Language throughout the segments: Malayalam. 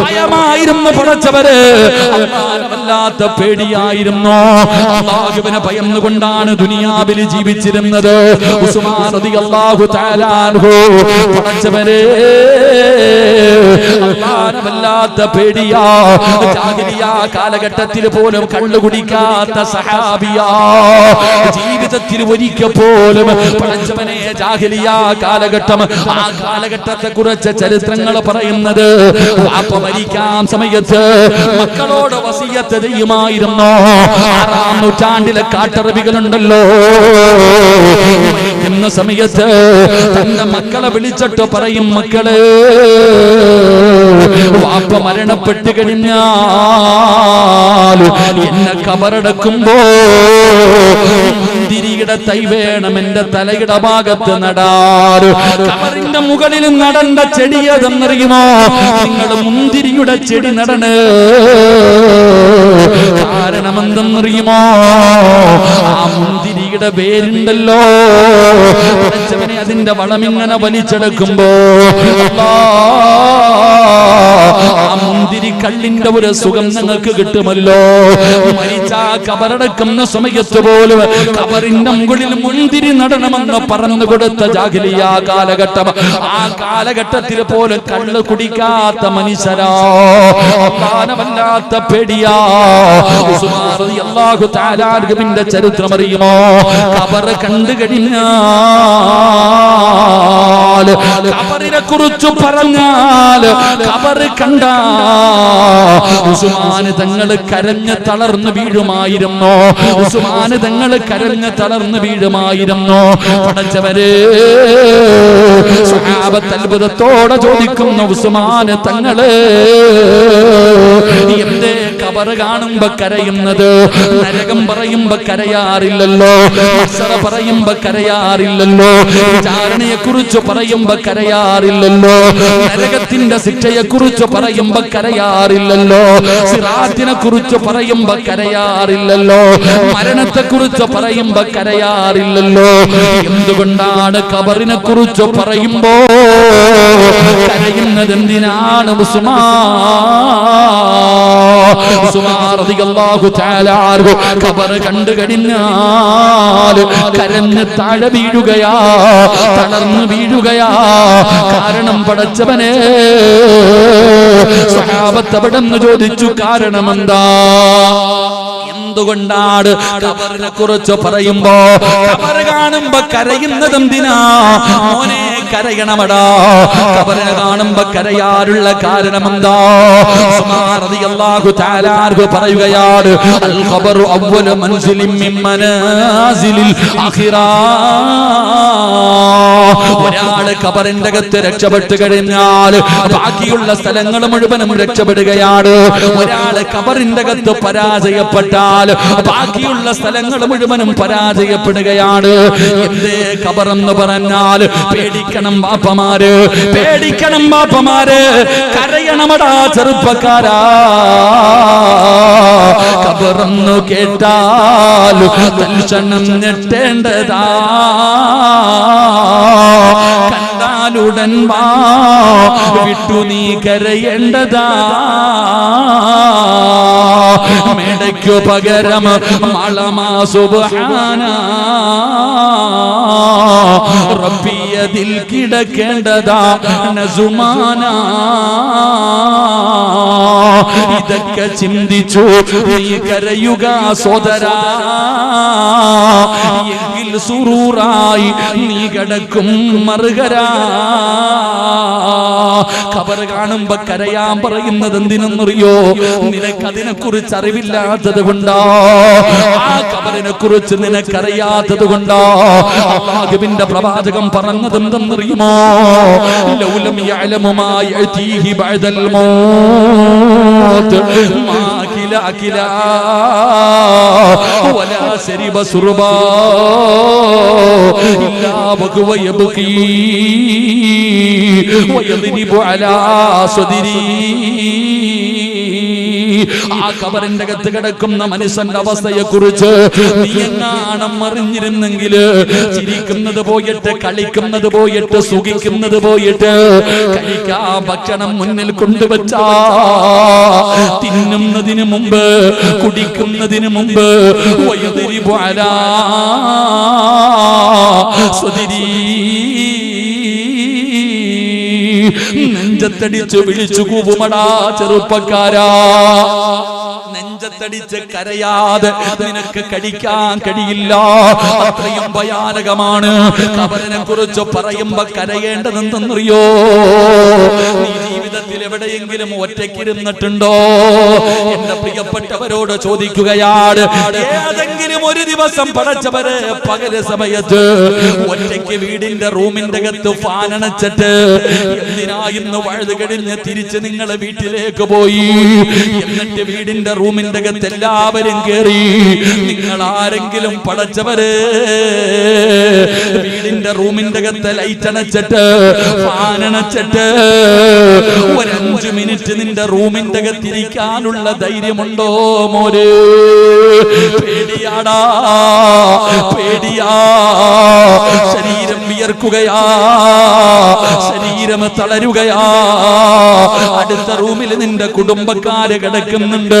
ഭയമായിരുന്നു പടച്ചവര്. വല്ലാത്ത പേടിയായിരുന്നു. അള്ളാഹുവിനെ ഭയന്നുകൊണ്ടാണ് ദുനിയാവിൽ ജീവിച്ചിരുന്നത്. അൻഹു പടച്ചവരെ. വല്ലാത്ത പേടിയാ. കാലഘട്ടത്തിൽ പോലും കള്ളു കുടിക്കാത്ത സഹാബിയാ. ജീവിതത്തിൽ ഒരിക്കൽ പോലും പടച്ചവനെ ജാഹിലിയ കാലഘട്ടം ആ കാലഘട്ടത്തെ കുറിച്ച് ചരിത്രങ്ങൾ പറയുന്നത് വാപ്പ മരിക്കാൻ സമയത്ത് മക്കളോട് വസീയത്ത് ചെയ്യുമായിരുന്നു? ആറാം നൂറ്റാണ്ടിലെ കാട്ടറബികളുണ്ടല്ലോ. എന്ന സമയത്ത് തന്റെ മക്കളെ വിളിച്ചിട്ട് പറയും മക്കളെ വാപ്പ മരണപ്പെട്ട് കഴിഞ്ഞാൽ എന്നെ കബറടക്കുമ്പോ തിരികിട തൈ വേണം എന്റെ തലയുടെ ഭാഗത്ത് നടാറ്. കബറിന്റെ മുകളിൽ നടണ്ട ചെടി അതെന്നറിയുമോ നിങ്ങൾ മുന്തിരിയുടെ ചെടി നടണ്. കാരണം എന്തെന്നറിയുമോ ആ മുന്തിരിയുടെ പേരുണ്ടല്ലോ. പഠിച്ചവനെ അതിന്റെ വളമിങ്ങനെ വലിച്ചെടുക്കുമ്പോ മുന്തിരി കള്ളിന്റെ ഒരു സുഖം നിങ്ങൾക്ക് കിട്ടുമല്ലോ. മരിച്ച കബറടക്കുന്ന സമയത്ത് പോലും കബറിന്റെ മുകളിൽ മുന്തിരി നടണമെന്ന് പറഞ്ഞു കൊടുത്ത ജാഗലിയ കാലഘട്ടം. ആ കാലഘട്ടത്തിൽ പോലും കള്ള് കുടിക്കാത്ത മനുഷ്യരാ. അള്ളാനവല്ലാത്ത പേടിയാ. ചരിത്രം അറിയുമോ കബർ കണ്ടു കഴിഞ്ഞാൽ കബറിനെ കുറിച്ച് പറഞ്ഞാൽ കബർ കണ്ട ഉസ്മാന് തങ്ങൾ കരഞ്ഞ് തളർന്നു വീഴുമായിരുന്നു. ഉസ്മാന് തങ്ങൾ കരഞ്ഞ് തളർന്നു വീഴുമായിരുന്നു. പടച്ചവരെ സ്വഹാബത്ത് അത്ഭുതത്തോടെ ചോദിക്കുന്നു ഉസ്മാന് തങ്ങൾ എന്തേ കബർ കാണുമ്പോ കരയുന്നത്. നരകം പറയുമ്പോ കരയാറില്ലല്ലോ. അസറ പറയുമ്പോ കരയാറില്ലല്ലോ. ചാരണയെ കുറിച്ച് പറയുമ്പോ കരയാറില്ലല്ലോ. നരകത്തിന്റെ ശിക്ഷയെ കുറിച്ച് പറയുമ്പോ കരയാറില്ലല്ലോ. സിറാത്തിനെ കുറിച്ച് പറയുമ്പോ കരയാറില്ലല്ലോ. മരണത്തെ കുറിച്ച് പറയുമ്പോ കരയാറില്ലല്ലോ. എന്തുകൊണ്ടാണ് കബറിനെ കുറിച്ച് പറയുമ്പോ കരയുന്നത് എന്തിനാണ് ഉസ്മാ ഖബർ കണ്ടു കഴിഞ്ഞാൽ കരഞ്ഞ് താഴെ വീഴുകയാ തളർന്നു വീഴുകയാ. കാരണം പടച്ചവനെ സഹാബത്ത് അവിടെ ചോദിച്ചു കാരണം എന്താ എന്തുകൊണ്ടാണ് കബറിനെ കുറിച്ച് പറയുമ്പോ കബർ കാണുമ്പോ കരയുന്നത് മോനെ കരയണമടാ. കബറിനെ കാണുമ്പോ കരയാറുള്ള കാരണം എന്താ പറയുകയാണ് അൽ ഖബറു അവ്വലു മൻസിലിൻ മിൻ മനാസിലിൽ ആഖിറാ ഒരാൾ കബറിന്റെ അകത്ത് രക്ഷപ്പെട്ടു കഴിഞ്ഞാൽ ബാക്കിയുള്ള സ്ഥലങ്ങൾ മുഴുവനും രക്ഷപ്പെടുകയാണ്. ഒരാൾ കബറിന്റെ അകത്ത് പരാജയപ്പെട്ടാൽ ബാക്കിയുള്ള സ്ഥലങ്ങൾ മുഴുവനും പരാജയപ്പെടുകയാണ്. എന്തേ കബറെന്ന് പറഞ്ഞാൽ പേടിക്കണം ബാപ്പമാര് പേടിക്കണം ബാപ്പമാര്. കരയണമടാ ചെറുപ്പക്കാരാ. കബറന്നു കേട്ടാൽ തൽക്ഷണം ഞെട്ടേണ്ടതാ. കണ്ടാലുടൻ വാ വിട്ടു നീ കരയേണ്ടതാ. മേടയ്ക്കു പകരം മളമാ സുബാന റബ്ബിയതിൽ കിടക്കേണ്ടതാ നസുമാന. ഇതൊക്കെ ചിന്തിച്ചു നീ കരയുക സോദരാ. എങ്കിൽ സുറൂറായി നീ കിടക്കും മറുകരാ. ഖബർ കാണുമ്പോ കരയാൻ പറയുന്നത് എന്തിനെന്നറിയോ? നിനക്ക് അതിനെ കുറിച്ച് അറിവില്ലാത്തത് കൊണ്ടോ. ആ ഖബറിനെ കുറിച്ച് നിനക്കറിയാത്തത് കൊണ്ടോ. അള്ളാഹുവിന്റെ പ്രവാചകം പറഞ്ഞത് എന്തെന്നറിയുമോ? ലൗലം യഅലമു മാ. الموت ما كلا كلا ولا سرب سربا إلا وهو يبكي ويضرب على صدري ആ കബറിന്റെ അകത്ത് കിടക്കുന്ന മനുഷ്യന്റെ അവസ്ഥയെ കുറിച്ച് നീ ചിരിക്കുന്നത് പോയിട്ട് കളിക്കുന്നത് പോയിട്ട് സുഖിക്കുന്നത് പോയിട്ട് കഴിക്കാ ഭക്ഷണം മുന്നിൽ കൊണ്ടുവച്ച. തിന്നുന്നതിന് മുമ്പ് കുടിക്കുന്നതിന് മുമ്പ് വയതിരി പോരാ നെഞ്ചത്തടിച്ചു വിളിച്ചു കൂവുമടാ ചെറുപ്പക്കാരാ. നെഞ്ചത്തടിച്ച് കരയാതെ നിനക്ക് കടിക്കാൻ കഴിയില്ല. അത്രയും ഭയാനകമാണ്. കബറിനെ കുറിച്ച് പറയുമ്പോ കരയേണ്ടതെന്തെന്നറിയോ? നീ ജീവിതത്തിൽ എവിടെയെങ്കിലും ഒറ്റയ്ക്കിരുന്നിട്ടുണ്ടോ? എന്റെ പ്രിയപ്പെട്ടവരോട് ചോദിക്കുകയാണ് ഏതെങ്കിലും ഒരു ദിവസം പടച്ചവര് പകൽ സമയത്ത് ഒറ്റയ്ക്ക് വീടിന്റെ റൂമിന്റെ അകത്ത് ഫാനണച്ചിട്ട് എന്തിനാ ഇന്ന് വഴുതുകഴിഞ്ഞ് തിരിച്ച് നിങ്ങളെ വീട്ടിലേക്ക് പോയി? എന്നിട്ട് വീടിന്റെ റൂമിന്റെ അകത്ത് എല്ലാവരും കേറി. നിങ്ങൾ ആരെങ്കിലും പടച്ചവര് വീടിന്റെ റൂമിന്റെ അകത്ത് ലൈറ്റ് അണച്ചിട്ട് ഫാൻ അണച്ചിട്ട് ഒരഞ്ചു മിനിറ്റ് നിന്റെ റൂമിന്റെ അകത്തിരിക്കാനുള്ള ധൈര്യമുണ്ടോ മോര്? പേടിയാടാ പേടിയാ. ശരീരം വിയർക്കുകയാ ശരീരം തളരുകയാ. അടുത്ത റൂമിൽ നിന്റെ കുടുംബക്കാര് കിടക്കുന്നുണ്ട്.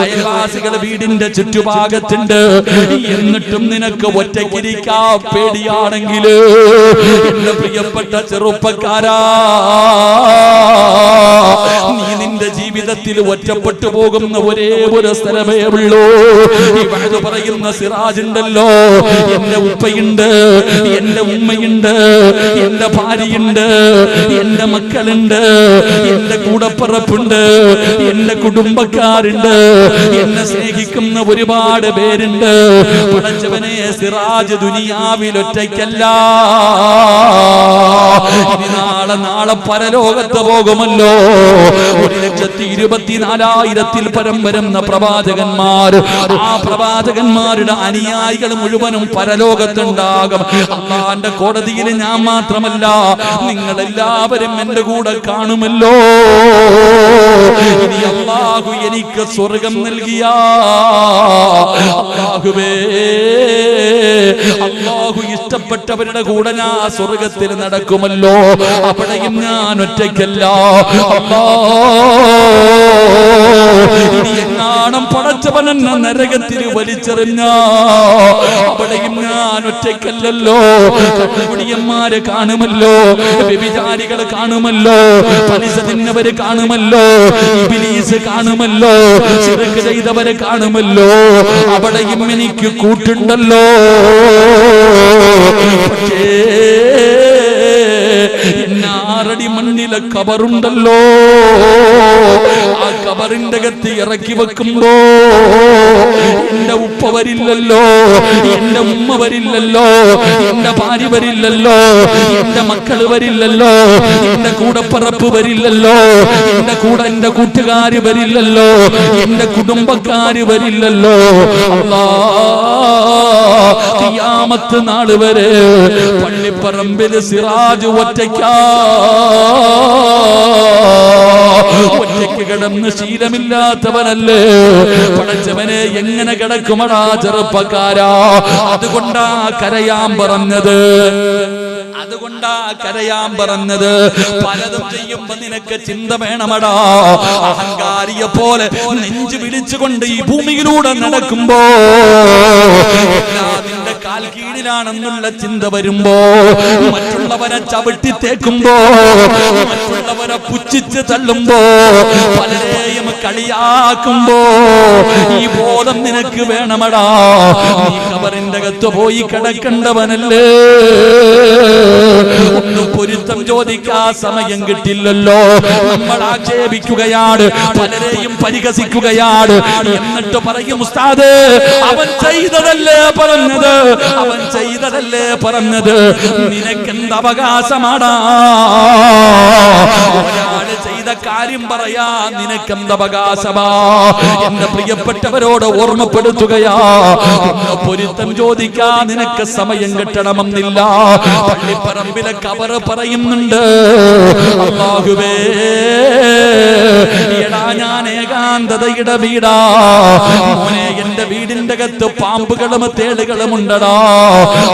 അയൽവാസികൾ വീടിന്റെ ചുറ്റുഭാഗത്തുണ്ട്. എന്നിട്ടും നിനക്ക് ഒറ്റക്കിരിക്കാ പേടിയാണെങ്കിൽ എന്റെ പ്രിയപ്പെട്ട ചെറുപ്പക്കാരാ നീ നിന്റെ ജീവിതത്തിൽ ഒറ്റപ്പെട്ടു പോകുന്ന ഒരേ ഒരു സ്ഥലമേ ഉള്ളൂ. ഇവിടെ പറയുന്ന സിറാജ് ഉണ്ടല്ലോ എന്റെ ഉപ്പയുണ്ട് എന്റെ ഉമ്മയുണ്ട് എന്റെ ഭാര്യയുണ്ട് എന്റെ മക്കളുണ്ട് എന്റെ കൂടപ്പറപ്പുണ്ട് എന്റെ കുടുംബക്കാരുണ്ട്. എന്നെ സ്നേഹിക്കുന്ന ഒരുപാട് പേരുണ്ട്. പടച്ചവനെ സിറാജ് ദുനിയാവിൽ ഒറ്റയ്ക്കല്ല. നാളെ നാളെ പരലോകത്ത് പോകുമല്ലോ. ഒരു ലക്ഷത്തി ഇരുപത്തിനാലായിരത്തിൽ പരം വരുന്ന പ്രവാചകന്മാർ ആ പ്രവാചകന്മാരുടെ അനുയായികൾ മുഴുവനും പരലോകത്തുണ്ടാകും. അള്ളാന്റെ കോടതിയിൽ ഞാൻ മാത്രമല്ല നിങ്ങൾ എല്ലാവരും എന്റെ കൂടെ കാണുമല്ലോ. ഇനി അള്ളാഹു എനിക്ക് സ്വർഗം നൽകിയ. അല്ലാഹുവേ അള്ളാഹു ഇഷ്ടപ്പെട്ടവരുടെ കൂടെ ഞാൻ സ്വർഗത്തിൽ നടക്കുമല്ലോ. അവിടെയും ഞാൻ ഒറ്റയ്ക്കല്ല. അല്ലാ ഇനി പടച്ചവൻ എന്ന നരകത്തിൽ വലിച്ചെറിഞ്ഞ. അവിടെയും ഞാൻ ഒറ്റയ്ക്കല്ലല്ലോ. കുടിയന്മാരെ കാണുമല്ലോ. വ്യഭിചാരികൾ കാണുമല്ലോ. പലിശ തിന്നവര് കാണുമല്ലോ. ഇബിലീസ് കാണുമല്ലോ. ചിരക്ക് ചെയ്തവരെ കാണുമല്ലോ. അവിടെയും എനിക്ക് കൂട്ടുണ്ടല്ലോ. പക്ഷേ എന്നാറടി മണ്ണിലെ കബറുണ്ടല്ലോ. ആ കബറിന്റെ അകത്ത് ഇറക്കി വെക്കുമ്പോ എന്റെ ഉപ്പ വരില്ലല്ലോ എന്റെ ഉമ്മ വരില്ലല്ലോ എന്റെ ഭാര്യ വരില്ലല്ലോ എന്റെ മക്കൾ വരില്ലല്ലോ എന്റെ കൂടപ്പറപ്പ് വരില്ലല്ലോ എന്റെ കൂടെ എന്റെ കൂട്ടുകാര് വരില്ലല്ലോ എന്റെ കുടുംബക്കാര് വരില്ലല്ലോ. കിയാമത്ത് നാൾ വരെ പള്ളിപ്പറമ്പിൽ സിറാജ് ഒറ്റയ്ക്കാ. ഒറ്റയ്ക്ക് കിടന്ന് ശീലമില്ലാത്തവനല്ലേ? പടച്ചവനെ എങ്ങനെ കിടക്കുമടാ ചെറുപ്പക്കാരാ? അതുകൊണ്ടാ കരയാൻ പറഞ്ഞത്. അതുകൊണ്ടാ കരയാൻ പറഞ്ഞത്. പലതും ചെയ്യുമ്പോ നിനക്ക് ചിന്ത വേണമടാ. അഹങ്കാരിയെ പോലെ നെഞ്ചു വിളിച്ചുകൊണ്ട് ഈ ഭൂമിയിലൂടെ നടക്കുമ്പോ കാൽ കീഴിലാണെന്നുള്ള ചിന്ത വരുമ്പോ മറ്റുള്ളവരെ ചവിട്ടി തേക്കുമ്പോ മറ്റുള്ളവരെ പുച്ഛിച്ച് തള്ളുമ്പോ പലരെയും കളിയാക്കുമ്പോ ഈ ബോധം നിനക്ക് വേണമടാ. നീ കബറിന്റെ അകത്ത് പോയി കിടക്കണ്ടവനല്ലേ? ഒന്ന് പൊരുത്തം ചോദിക്കാ സമയം കിട്ടില്ലല്ലോ. നമ്മൾ ആക്ഷേപിക്കുകയാണ് പലരെയും പരിഹസിക്കുകയാണ്. എന്നിട്ട് പറയും ഉസ്താദ് അവൻ ചെയ്തതല്ലേ പറഞ്ഞത്? അവൻ ചെയ്തതല്ലേ പറഞ്ഞത്? നിനക്കെന്ത് അവകാശമാടാ? ചെയ്ത കാര്യം പറയാ നിനക്ക് എന്തവകാശമാ എന്റെ പ്രിയപ്പെട്ടവരോട് ഓർമ്മപ്പെടുത്തുകയാ. പൊരുത്തം ചോദിക്കാ നിനക്ക് സമയം കിട്ടണമെന്നില്ല. പള്ളിപ്പറമ്പിലെ കവറ് പറയുന്നുണ്ട് അള്ളാഹുവേ ഏകാന്തതയുടെ വീടാ. മോനെ എന്റെ വീടിന്റെ അകത്ത് പാമ്പുകളും തേളുകളും ഉണ്ടടാ.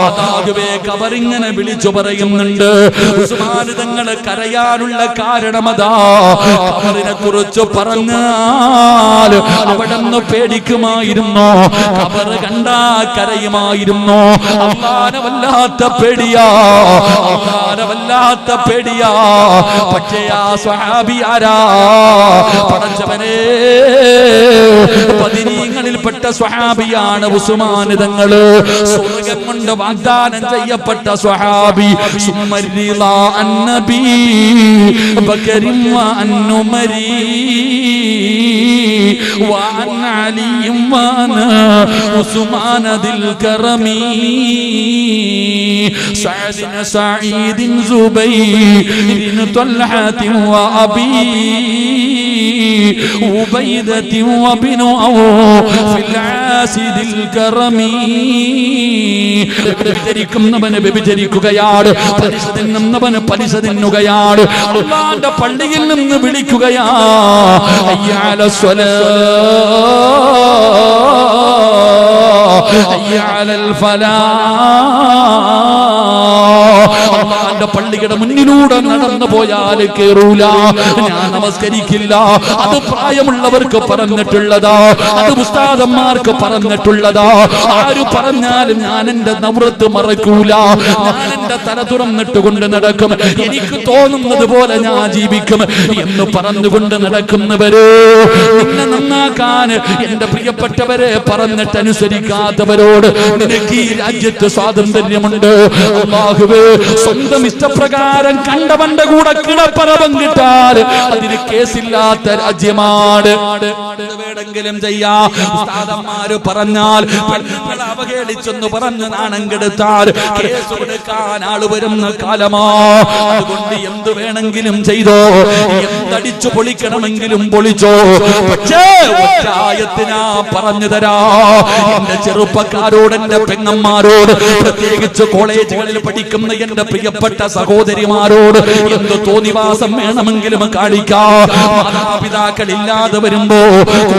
അതാകുവേ കവറിങ്ങനെ വിളിച്ചു പറയുന്നുണ്ട്. ഉസ്മാനിതങ്ങൾ കരയാനുള്ള കാരണമതാ. കവറിനെ കുറിച്ച് പറഞ്ഞാൽ അവിടെ നിന്ന് പേടിക്കുമായിരുന്നു? കവറ് കണ്ടാ കരയുമായിരുന്നു? അള്ളാനെ വല്ലാത്ത പേടിയാ. അള്ളാനെ പേടിയാ. പക്ഷേ ആ സ്വഹാബി ആരാ? പടച്ചവനെ പതിനീങ്ങളിൽപ്പെട്ട സ്വഹാബിയാണ് ഉസുമാനിതങ്ങള് സ്വർഗം കൊണ്ട് വാഗ്ദാനം ചെയ്യപ്പെട്ട സ്വഹാബി സുമരിള അന്നബി ബക്കരിം അന്നുമരി وعن علي وانا عثمان ذي الكرم سعد سعيد زبير طلحة وأبي عبيدة وابن في العاسد الكرم വ്യഭിചരിക്കുന്നവന് വ്യഭിചരിക്കുകയാണ് പലിശ തിന്നുന്നവന് പലിശ തിന്നുകയാണ് അള്ളാന്റെ പള്ളിയിൽ നിന്ന് വിളിക്കുകയാ അയ്യാല സ്വല അയ്യാലൽ ഫലാ അള്ളാന്റെ പള്ളിയുടെ മുന്നിലൂടെ നടന്നു പോയാൽ കേറൂല. ഞാൻ നമസ്കരിക്കില്ല. അത് പ്രായമുള്ളവർക്ക് പറഞ്ഞിട്ടുള്ളതാ. അത് ഉസ്താദന്മാർക്ക് പറഞ്ഞിട്ടുള്ളതാ. ആര് പറഞ്ഞാലും ഞാൻ എന്റെ നവൃത്ത് മറക്കൂല. ഞാൻ എന്റെ തല തുറന്നിട്ടുകൊണ്ട് നടക്കും. എനിക്ക് തോന്നുന്നത് പോലെ ഞാൻ ജീവിക്കും എന്ന് പറഞ്ഞുകൊണ്ട് നടക്കുന്നവരോ നിന്നെ നന്നാക്കാൻ എന്റെ പ്രിയപ്പെട്ടവരെ പറഞ്ഞിട്ട് അനുസരിക്കാത്തവരോട് നിനക്ക് ഈ രാജ്യത്ത് സ്വാതന്ത്ര്യമുണ്ട്. സ്വന്തം ഇഷ്ടപ്രകാരം കണ്ടവന്റെ കൂടെ കിടപ്പറ പങ്കിട്ടാൽ അതിന് കേസില്ലാത്ത രാജ്യമാണ്. എന്ത് വേണമെങ്കിലും ചെയ്യാ? ഉസ്താദന്മാര് പറഞ്ഞാൽ അവഹേളിച്ചെന്ന് പറഞ്ഞു നാണം കെടുത്താൽ ആൾ വരുന്ന കാലമാ. അതുകൊണ്ട് എന്ത് വേണമെങ്കിലും ചെയ്തോ? എന്തടിച്ചു പൊളിക്കണമെങ്കിലും പൊളിച്ചോ? പക്ഷേ ഒറ്റായത്തിനാ പറഞ്ഞു തരാ. എന്റെ ചെറുപ്പക്കാരോട് എന്റെ പെങ്ങന്മാരോട് പ്രത്യേകിച്ച് കോളേജുകളിൽ പഠിക്കുന്ന എന്റെ പ്രിയപ്പെട്ട സഹോദരിമാരോട് എന്ത് തോന്നിവാസം വേണമെങ്കിലും കാണിക്കാം. മാതാപിതാക്കൾ ഇല്ലാതെ വരുമ്പോ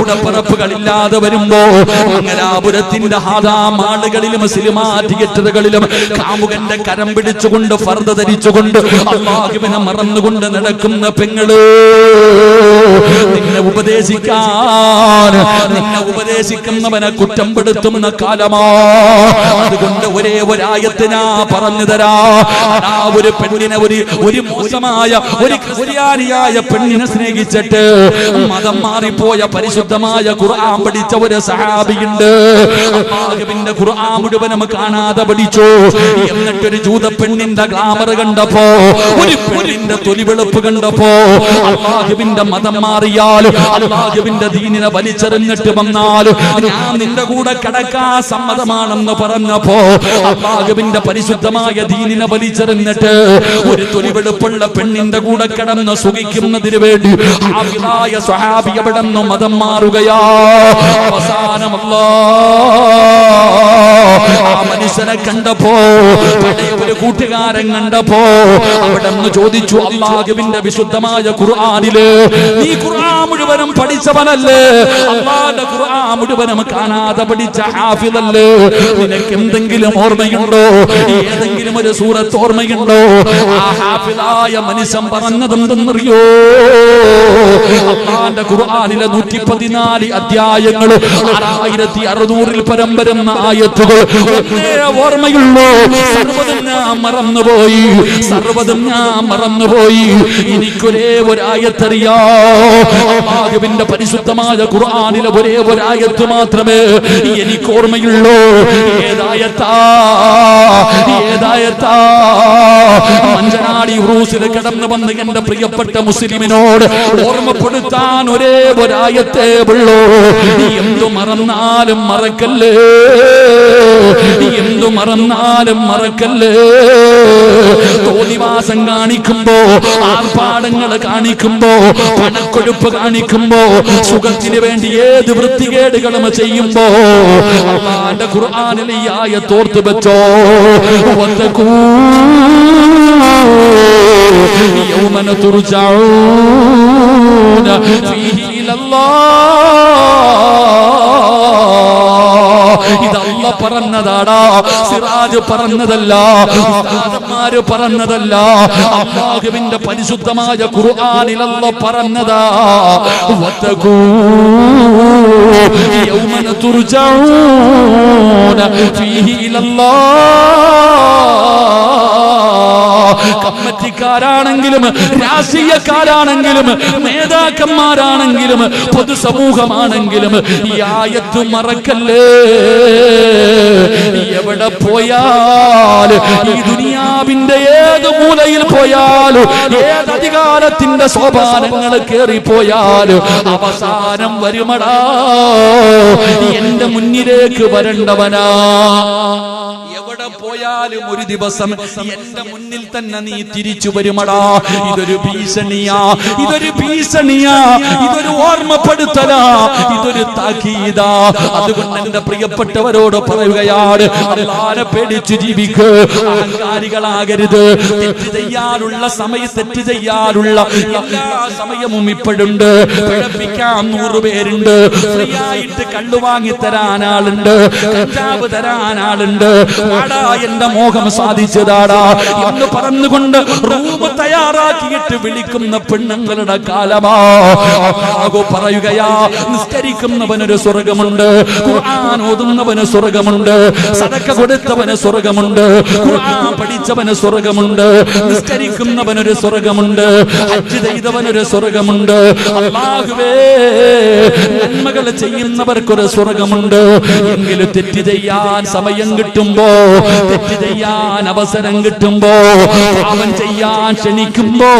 കൂടപ്പിറപ്പുകൾ ഇല്ലാതെ വരുമ്പോ മംഗലാപുരത്തിന്റെ ഹാദാം ആളുകളിലും സിനിമാ തിയേറ്ററുകളിലും കാമുകന്റെ കരം പിടിച്ചുകൊണ്ട് ഫർദ ധരിച്ചുകൊണ്ട് അള്ളാഹുവിനെ മറന്നുകൊണ്ട് നടക്കുന്ന പെങ്ങൾ നിന്നെ ഉപദേശിക്കാൻ നിന്നെ ഉപദേശിക്കുന്നവനെ കുറ്റം പെടുത്തുന്ന കാലമാ. അതുകൊണ്ട് ഒരേ ഒരായത്തിനാ പറഞ്ഞു തരാ. ആ ഒരു പെണ്ണിനെ ഒരു ഒരു മോശമായ ഒരു ക്രിസ്ത്യാനിയായ പെണ്ണിനെ സ്നേഹിച്ചിട്ട് മതം മാറിപ്പോയ പരിശുദ്ധമായ ഖുർആൻ പഠിച്ച ഒരു സഹാബിയുണ്ട്. അള്ളാഹുവിന്റെ ഖുർആൻ മുഴുവനും കാണാതെ പഠിച്ചു? എന്നിട്ടൊരു ജൂത പെണ്ണിന്റെ ഗ്ലാമർ കണ്ടപ്പോ ഒരു പെണ്ണിന്റെ തൊലിവെളുപ്പ് കണ്ടപ്പോ അള്ളാഹുവിന്റെ മതം മാറിയാൽ അള്ളാഹുവിന്റെ ദീനിനെ വലിച്ചെറിഞ്ഞിട്ട് വന്നാൽ ഞാൻ നിന്റെ കൂടെ കിടക്കാ സമ്മതമാണെന്ന് പറഞ്ഞപ്പോ അള്ളാഹുവിന്റെ പരിശുദ്ധമായ ദീനിനെ വലിച്ചെറിഞ്ഞിട്ട് ഒരു തൊലിവെളുപ്പുള്ള പെണ്ണിന്റെ കൂടെ കിടന്ന് സുഖിക്കുന്നതിന് വേണ്ടി ആ സ്വഹാബി അവിടെ മതം മതം മാറുകയാ. അവസാനമല്ലോ ആ മനുഷ്യനെ കണ്ടപ്പോ ഒരു കൂട്ടുകാരൻ കണ്ടപ്പോ അവിടെ നിന്ന് ചോദിച്ചു അള്ളാഹുവിന്റെ വിശുദ്ധമായ ഖുർആാനിൽ നീ ഖുർആൻ മുഴുവനും പഠിച്ചവനല്ലേ? അള്ളാന്റെ ഖുർആൻ മുഴുവനും കാണാതെ പഠിച്ച ഹാഫിദല്ലേ? നിനക്ക് എന്തെങ്കിലും ഓർമ്മയുണ്ടോ? ഏതെങ്കിലും ഒരു സൂറത്ത് ഓർമ്മയുണ്ടോ? ആ ഹാഫിദായ മനുഷ്യൻ പറഞ്ഞതെന്തെന്നറിയോ? അള്ളാന്റെ ഖുർആനിലെ നൂറ്റി പതിനാല് അധ്യായങ്ങൾ ആറായിരത്തി അറുന്നൂറിൽ പരം ആയത്തുകൾ ഒന്നേ സർവതും ഞാൻ മറന്നുപോയി. സർവതും ഞാൻ മറന്നുപോയി. എനിക്കൊരേ ഒരായത്തറിയാ. അള്ളാഹുവിന്റെ പരിശുദ്ധമായ ഖുർആാനിലെ ഒരേ ഒരായത്ത് മാത്രമേ എനിക്ക് ഓർമ്മയുള്ളൂ ഏതായത്താ? ഏതായത്താ? മഞ്ചനാടി ഉറൂസിൽ കിടന്നു വന്ന് എന്റെ പ്രിയപ്പെട്ട മുസ്ലിമിനോട് ഓർമ്മപ്പെടുത്താൻ ഒരേ ഒരായത്തേ ഉള്ളൂ. എന്തു മറന്നാലും മറക്കല്ലേ? എന്തു മറന്നാലും മറക്കല്ലേ തോന്നിവാസം കാണിക്കുമ്പോ ആർപ്പാടങ്ങൾ കാണിക്കുമ്പോ പണക്കൊഴുപ്പ് കാണിക്കുമ്പോ സുഖത്തിന് വേണ്ടി ഏത് വൃത്തികേടുകളും ചെയ്യുമ്പോ അള്ളാന്റെ ഖുർആാനിലെ ഈ ആയത്തോർത്ത് വെച്ചോ വത്തക്കൂ يوم ترجعون فيه ഇലല്ലാഹ്. ഇതല്ല പറഞ്ഞതാടാ. സിറാജ് പറഞ്ഞതല്ല. ഉസ്താദന്മാര് പറഞ്ഞതല്ല. അള്ളാഹുവിന്റെ പരിശുദ്ധമായ ഖുർആനിൽ അള്ള പറഞ്ഞതാ. വത്തഖൂ യൗമന ഫീഹി ഇലല്ലാഹ് കമ്മറ്റിക്കാരാണെങ്കിലും രാഷ്ട്രീയക്കാരാണെങ്കിലും നേതാക്കന്മാരാണെങ്കിലും പൊതുസമൂഹമാണെങ്കിലും ഈ ആയത്ത് മറക്കല്ലേ? എവിടെ പോയാൽ ഈ ദുനിയാവിന്റെ ഏത് മൂലയിൽ പോയാലും ഏത് അധികാരത്തിന്റെ സോപാനങ്ങൾ കേറിപ്പോയാലും അവസാനം വരുമടാ. എന്റെ മുന്നിലേക്ക് വരണ്ടവനാ. എവിടെ പോയാലും ഒരു ദിവസം എന്റെ മുന്നിൽ തന്നെ നീ തിരിച്ചു വരുമടാ. ഇതൊരു ഭീഷണിയാ. ഇതൊരു ഭീഷണിയാ. ഇതൊരു ഓർമ്മപ്പെടുത്തലാ. ഇതൊരു താക്കീതാ. അതുകൊണ്ട് എന്റെ പ്രിയപ്പെട്ടവരോട് പറയുകയാണ് അല്ലാതെ പേടിച്ചു ജീവിക്ക്. അഹങ്കാരികളാകരുത്. തെറ്റ് ചെയ്യാനുള്ള സമയം തെറ്റ് ചെയ്യാനുള്ള എല്ലാ സമയവും ഇപ്പോഴുണ്ട്. പിഴപ്പിക്കാൻ നൂറ് പേരുണ്ട്. ഫ്രീ ആയിട്ട് കള്ളു വാങ്ങി തരാൻ ആളുണ്ട്. കഞ്ചാവ് തരാൻ ആളുണ്ട്. വാടാ എന്റെ മോഹം സാധിച്ചതാടാ എന്ന് പറഞ്ഞുകൊണ്ട് റൂം തയ്യാറാക്കിയിട്ട് വിളിക്കുന്ന പെണ്ണുങ്ങളുടെ കാലമാ. പറയുകയാ നിസ്കരിക്കുന്നവനൊരു സ്വർഗമുണ്ട് ഖുർആൻ ഓതുന്നവന് സ്വർഗമുണ്ട് സദക്ക കൊടുത്തവന് സ്വർഗമുണ്ട് ഖുർആൻ പഠിച്ചവന് സ്വർഗമുണ്ട് നിസ്കരിക്കുന്നവനൊരു സ്വർഗമുണ്ട് ഹജ്ജ് ചെയ്തവനൊരു സ്വർഗമുണ്ട്. അല്ലാഹുവേ നന്മകൾ ചെയ്യുന്നവർക്കൊരു സ്വർഗമുണ്ട്. എങ്കിലും തെറ്റ് ചെയ്യാൻ സമയം കിട്ടുമ്പോ തെറ്റ് ചെയ്യാൻ അവസരം കിട്ടുമ്പോ പാപം ചെയ്യാൻ ക്ഷണിക്കുമ്പോ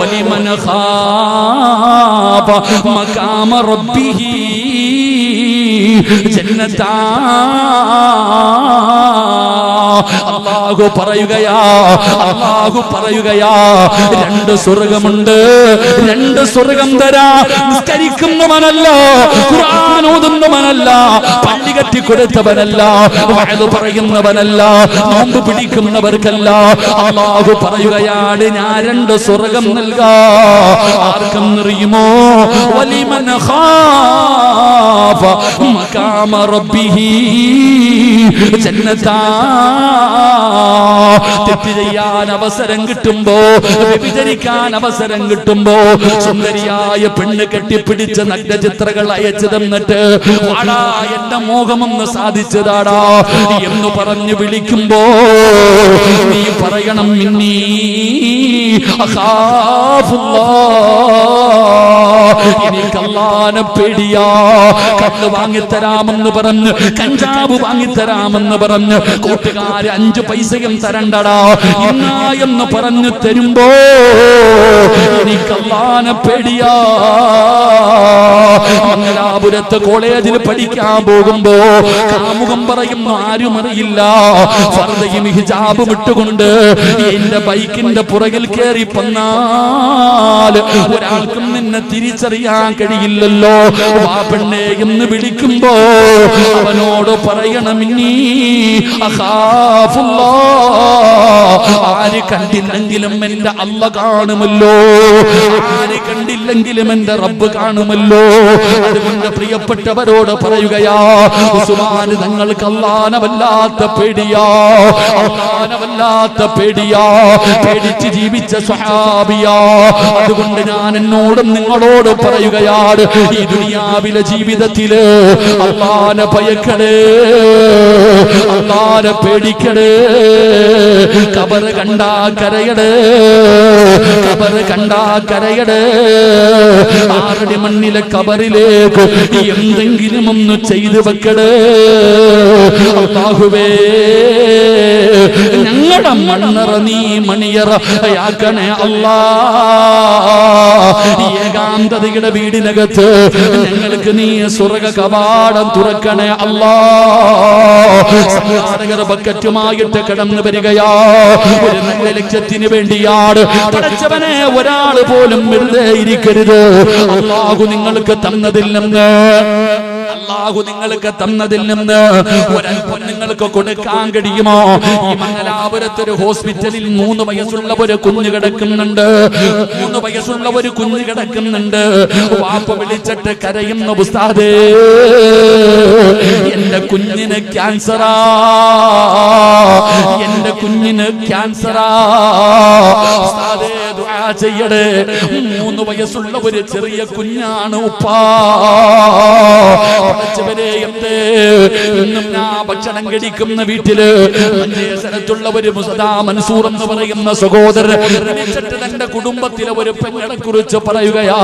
വലിമന മഖാമ റബ്ബിഹി ജന്നത്താ. അള്ളാഹു പറയുകയാ അള്ളാഹു പറയുകയാ രണ്ട് സ്വർഗമുണ്ട് രണ്ട് സ്വർഗം തരാ നിസ്കരിക്കുന്നവനല്ല ഖുർആൻ ഓതുന്നവനല്ല പള്ളി കെട്ടി കൊടുത്തവനല്ല വയത് പറയുന്നവനല്ല നോമ്പ് പിടിക്കുന്നവർക്കല്ല. അള്ളാഹു പറയുകയാണ് ഞാൻ രണ്ട് സ്വർഗം നൽകാ. ആർക്കും അറിയുമോ? വലിമൻ ഖാഫ മഖാമ റബ്ബിഹി ജന്നത്താ. തെറ്റ് ചെയ്യാൻ അവസരം കിട്ടുമ്പോ വ്യഭിചരിക്കാൻ അവസരം കിട്ടുമ്പോ സുന്ദരിയായ പെണ്ണ് കെട്ടിപ്പിടിച്ച നഗ്നചിത്രകൾ അയച്ചു തന്നിട്ട് വാടാ എന്റെ മോഹമൊന്ന് സാധിച്ചതാടാ എന്ന് പറഞ്ഞു വിളിക്കുമ്പോ നീ പറയണം മിന്നീ എനിക്കല്ലാനെ പേടിയാ. കല്ല് വാങ്ങിത്തരാമെന്ന് പറഞ്ഞ് കഞ്ചാവ് വാങ്ങിത്തരാമെന്ന് പറഞ്ഞ് കൂട്ടുകാര് അഞ്ചു പൈസയും തരണ്ടടാ. ഇന്ന എന്ന് പറഞ്ഞു തരുമ്പോ എനിക്കല്ലാനെ പേടിയാ. മംഗലാപുരത്ത് കോളേജിൽ പഠിക്കാൻ പോകുമ്പോ കാമുകം പറയുന്നു ആരും അറിയില്ല. ഫർദയും ഹിജാബും ഇട്ടുകൊണ്ട് എന്റെ ബൈക്കിന്റെ പുറകിൽ കയറി പന്നാൽ ഒരാൾക്കും നിന്നെ തിരിച്ചറിയാൻ കഴിയില്ലല്ലോ. പെണ്ണേ എന്ന് വിളിക്കുമ്പോ അവനോട് പറയണം ഇനി. ആര് കണ്ടില്ലെങ്കിലും എന്റെ അല്ല കാണുമല്ലോ. ആര് കണ്ടില്ലെങ്കിലും എന്റെ റബ്ബ് കാണുമല്ലോ. അതുകൊണ്ട് പ്രിയപ്പെട്ടവരോട് പറയുകയാ നിങ്ങൾക്ക് തങ്ങൾക്ക് അല്ലാനവല്ലാത്ത പേടിയാ അല്ലാനവല്ലാത്ത പേടിയാ പേടിച്ച് ജീവിച്ച സ്വഹാബിയാ. അതുകൊണ്ട് ഞാൻ എന്നോടും നിങ്ങളോട് പറയുകയാണ് ഈ ദുനിയാവിലെ ജീവിതത്തിൽ അള്ളാനെ ഭയക്കണേ അള്ളാനെ പേടിക്കണേ കബറ് കണ്ടാ കരയണേ കബറ് കണ്ടാ കരയണേ ആറടി മണ്ണിലെ കബറിലേക്ക് എന്തെങ്കിലും ഒന്ന് ചെയ്തു വെക്കണേ. അള്ളാഹുവേ ഞങ്ങളുടെ മണ്ണറ നീ മണിയറ. യാക്കണേ അല്ലാ. ഏകാന്തതയുടെ വീടിനകത്ത് ഞങ്ങൾക്ക് നീ സ്വർഗ കവാടം തുറക്കണേ അല്ലാ. സംഘാടകർ ബക്കറ്റുമായിട്ട് കടന്നു വരികയാ. ഒരു നല്ല ലക്ഷ്യത്തിന് വേണ്ടിയാണ്. പഠിച്ചവനെ ഒരാൾ പോലും വെറുതെ ഇരിക്കരുത്. നിങ്ങൾക്ക് തന്നതിൽ നിന്ന് അള്ളാഹു നിങ്ങൾക്ക് തന്നതിൽ നിന്ന് ഒരൽപ്പം നിങ്ങൾക്ക് കൊടുക്കാൻ കഴിയുമോ? ഈ മംഗലാപുരത്ത് ഒരു ഹോസ്പിറ്റലിൽ മൂന്ന് വയസ്സുള്ള ഒരു കുഞ്ഞു കിടക്കുന്നുണ്ട്. മൂന്ന് വയസ്സുള്ള ഒരു കുഞ്ഞു കിടക്കുന്നുണ്ട്. വാപ്പ വിളിച്ചിട്ട് കരയുന്ന ഉസ്താദേ എന്റെ കുഞ്ഞിന് ക്യാൻസറാ. എന്റെ കുഞ്ഞിന് ക്യാൻസറാ. ചെയ്യടേ. മൂന്ന് വയസ്സുള്ള ഒരു ചെറിയ കുഞ്ഞാണ് ഉപ്പാ. പഠിച്ചവരെ എന്തേ? ഇന്നും ഞാൻ ഭക്ഷണം കഴിക്കുന്ന വീട്ടിൽ സ്ഥലത്തുള്ള ഒരു മുസദാ മൻസൂർ എന്ന് പറയുന്ന സഹോദരൻ തന്റെ കുടുംബത്തിലെ ഒരു പെങ്ങളെ കുറിച്ച് പറയുകയാ.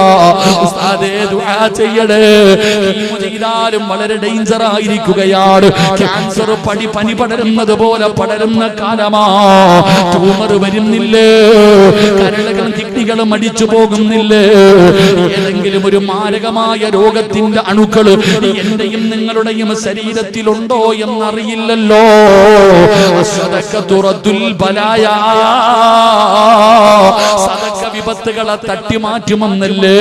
ചെയ്യടേ. വളരെ ഡേഞ്ചർ ആയിരിക്കുകയാണ് ക്യാൻസർ പടി പനി പടരുന്നത് പോലെ പടരുന്ന കാലമാ. ട്യൂമർ വരുന്നില്ലേ? കരളുകളും കിഡ്നികളും അടിച്ചു പോകുന്നില്ലേ? ഏതെങ്കിലും ഒരു മാരകമായ രോഗത്തിന്റെ അണുക്കൾ എന്റെയും നിങ്ങളുടെയും ശരീരത്തിലുണ്ടോ എന്നറിയില്ലല്ലോ. സദക്കത്തുറത്തുൽ ബലായ. സദക്ക വിപത്തുകളെ തട്ടിമാറ്റുമെന്നല്ലേ?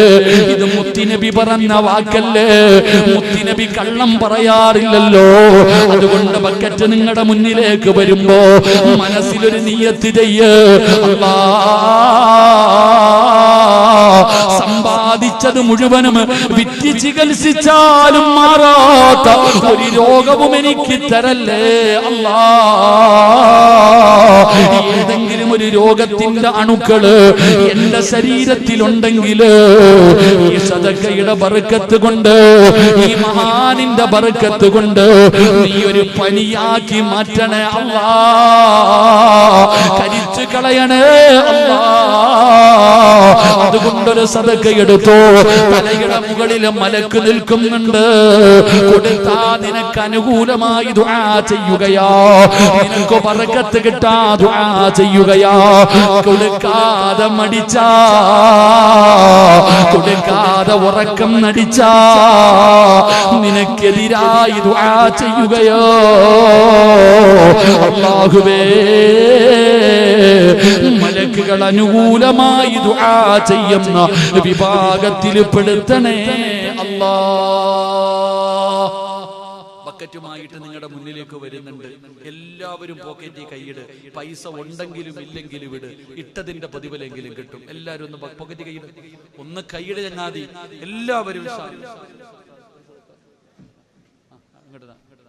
ഇത് മുത്തിനബി പറഞ്ഞ വാക്കല്ലേ? മുത്തിനബി കള്ളം പറയാറില്ലല്ലോ. അതുകൊണ്ട് ബക്കറ്റ് നിങ്ങളുടെ മുന്നിലേക്ക് വരുമ്പോ മനസ്സിലൊരു നീയത്ത് ചെയ്യ. സമ്പാദിച്ചത് മുഴുവനും വിറ്റ് ചികിത്സിച്ചാലും മാറാത്ത ഒരു രോഗവും എനിക്ക് തരല്ലേ. അല്ലാ. ഏതെങ്കിലും ഒരു രോഗത്തിന്റെ അണുക്കൾ എന്റെ ശരീരത്തിലുണ്ടെങ്കിൽ ഈ സദക്കയുടെ ബറുക്കത്ത് കൊണ്ട് ഈ മഹാനിന്റെ ബറുക്കത്ത് കൊണ്ട് നീ ഒരു പനിയാക്കി മാറ്റണേ അല്ലാ. കരിച്ചു കളയണേ അല്ലാ. അതുകൊണ്ടൊരു എടുത്തോ. തലയുടെ മുകളിൽ മലക്ക് നിൽക്കുന്നുണ്ട്. കൊടുത്താ നിനക്ക് അനുകൂലമായി ദുആ ചെയ്യുകയാ. നിനക്ക് പറക്കത്ത് കിട്ടാ ദുആ ചെയ്യുകയാ. കൊടുക്കാതെ മടിച്ച കൊടുക്കാതെ ഉറക്കം നടിച്ച നിനക്കെതിരായി ദുആ ചെയ്യുകയോ? അല്ലാഹുവേ മലക്കുകൾ അനുകൂലമായി ദുആ ചെയ്യുന്ന വിഭാഗത്തിൽ പെടുത്തണേ അല്ലാ. ബക്കറ്റുമായിട്ട് നിങ്ങളുടെ മുന്നിലേക്ക് വരുന്നുണ്ട്. എല്ലാവരും പോക്കറ്റിൽ കൈയിട്. പൈസ ഉണ്ടെങ്കിലും ഇല്ലെങ്കിലും ഇട്. ഇട്ടതിന്റെ പ്രതിഫലെങ്കിലും കിട്ടും. എല്ലാവരും ഒന്ന് പോക്കറ്റ് കൈയിട്. ഒന്ന് കൈയിട് ചങ്ങാതി. എല്ലാവരും.